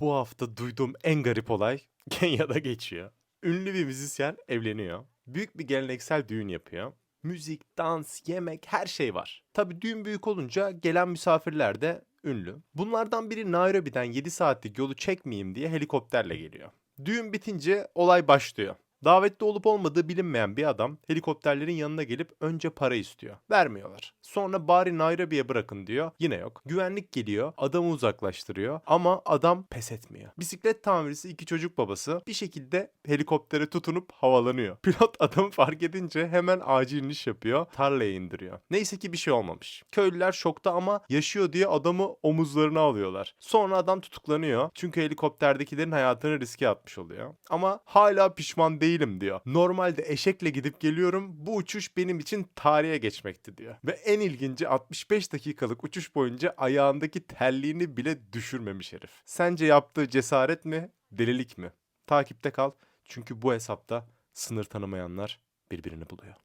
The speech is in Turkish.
Bu hafta duyduğum en garip olay Kenya'da geçiyor. Ünlü bir müzisyen evleniyor. Büyük bir geleneksel düğün yapıyor. Müzik, dans, yemek her şey var. Tabi düğün büyük olunca gelen misafirler de ünlü. Bunlardan biri Nairobi'den 7 saatlik yolu çekmeyeyim diye helikopterle geliyor. Düğün bitince olay başlıyor. Davetli olup olmadığı bilinmeyen bir adam helikopterlerin yanına gelip önce para istiyor. Vermiyorlar. Sonra bari Nairobi'ye bırakın diyor. Yine yok. Güvenlik geliyor. Adamı uzaklaştırıyor. Ama adam pes etmiyor. Bisiklet tamircisi iki çocuk babası bir şekilde helikoptere tutunup havalanıyor. Pilot adamı fark edince hemen acil iniş yapıyor. Tarlaya indiriyor. Neyse ki bir şey olmamış. Köylüler şokta ama yaşıyor diye adamı omuzlarına alıyorlar. Sonra adam tutuklanıyor. Çünkü helikopterdekilerin hayatını riske atmış oluyor. Ama hala pişman değilim diyor. Normalde eşekle gidip geliyorum. Bu uçuş benim için tarihe geçmekti diyor. Ve en ilginci 65 dakikalık uçuş boyunca ayağındaki terliğini bile düşürmemiş herif. Sence yaptığı cesaret mi, delilik mi? Takipte kal. Çünkü bu hesapta sınır tanımayanlar birbirini buluyor.